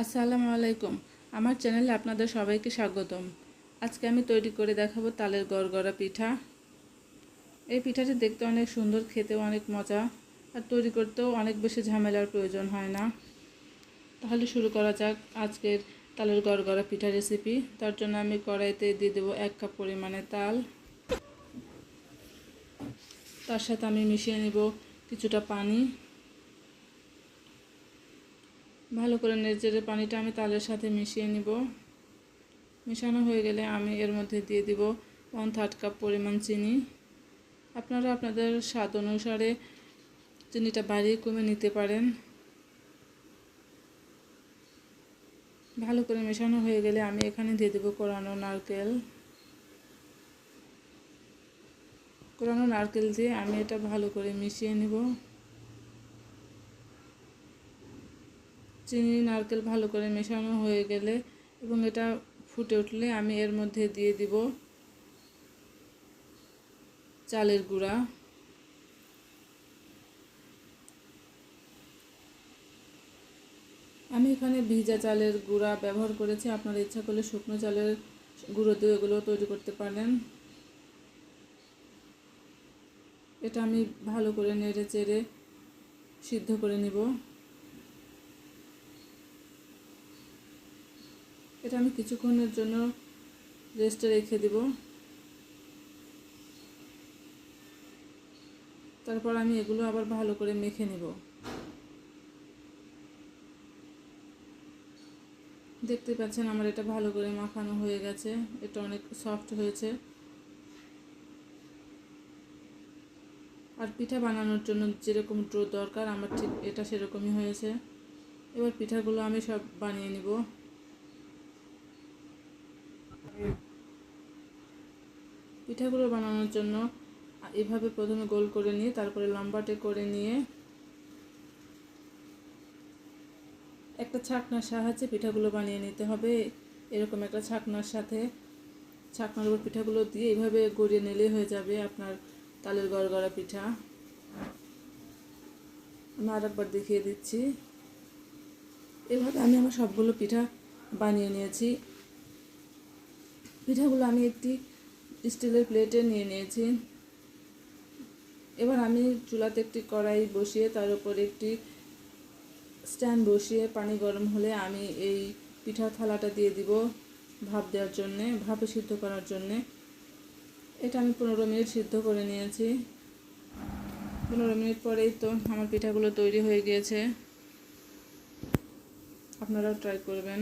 আসসালামু আলাইকুম। আমার চ্যানেলে আপনাদের সবাইকে স্বাগতম। আজকে আমি তৈরি করে দেখাবো তালের গড়গড়া পিঠা। এই পিঠাটি দেখতে অনেক সুন্দর, খেতেও অনেক মজা, আর তৈরি করতেও অনেক বেশি ঝামেলার প্রয়োজন হয় না। তাহলে শুরু করা যাক আজকের তালের গড়গড়া পিঠা রেসিপি। তার জন্য আমি কড়াইতে দিয়ে দেবো এক কাপ পরিমাণে তাল। তার সাথে আমি মিশিয়ে নেব কিছুটা পানি। ভালো করে নেড়ে পানিটা আমি তালের সাথে মিশিয়ে নিব। মেশানো হয়ে গেলে আমি এর মধ্যে দিয়ে দিব ওয়ান থার্ড কাপ পরিমাণ চিনি। আপনারা আপনাদের স্বাদ অনুসারে চিনিটা বাড়িয়ে কমে নিতে পারেন। ভালো করে মেশানো হয়ে গেলে আমি এখানে দিয়ে দেবো কোরানো নারকেল। কোরানো নারকেল দিয়ে আমি এটা ভালো করে মিশিয়ে নেব। চিনি, নারকেল ভালো করে মেশানো হয়ে গেলে এবং এটা ফুটে উঠলে আমি এর মধ্যে দিয়ে দিব চালের গুঁড়া। আমি এখানে ভিজা চালের গুঁড়া ব্যবহার করেছি। আপনারা ইচ্ছা করলে শুকনো চালের গুঁড়ো দিয়ে এগুলো তৈরি করতে পারেন। এটা আমি ভালো করে নেড়ে চেড়ে সিদ্ধ করে নিব। এটা আমি কিছুক্ষণের জন্য রেস্টে রেখে দিব। তারপর আমি এগুলো আবার ভালো করে মেখে নিব। দেখতে পাচ্ছেন আমার এটা ভালো করে মাখানো হয়ে গেছে। এটা অনেক সফট হয়েছে। আর পিঠা বানানোর জন্য যেরকম ড্রো দরকার, আমার ঠিক এটা সেরকমই হয়েছে। এবার পিঠাগুলো আমি সব বানিয়ে নিব। পিঠাগুলো বানানোর জন্য এভাবে প্রথমে গোল করে নিয়ে, তারপরে লম্বাটে করে নিয়ে একটা ছাকনার সাহায্যে পিঠাগুলো বানিয়ে নিতে হবে। এরকম একটা ছাকনার সাথে, ছাকনার উপর পিঠাগুলো দিয়ে এইভাবে গড়িয়ে নিলে হয়ে যাবে আপনার তালের গড়গড়া পিঠা। আমি আর একবার দেখিয়ে দিচ্ছি। এভাবে আমি আমার সবগুলো পিঠা বানিয়ে নিয়েছি। পিঠাগুলো আমি একটি স্টিলের প্লেটে নিয়ে নিয়েছি। এবার আমি চুলাতে একটি কড়াই বসিয়ে, তার উপর একটি স্ট্যান্ড বসিয়ে পানি গরম হলে আমি এই পিঠা থালাটা দিয়ে দিব ভাপ দেওয়ার জন্যে, ভাপে সিদ্ধ করার জন্যে। এটা আমি পনেরো মিনিট সিদ্ধ করে নিয়েছি। পনেরো মিনিট পরেই তো আমার পিঠাগুলো তৈরি হয়ে গিয়েছে। আপনারাও ট্রাই করবেন।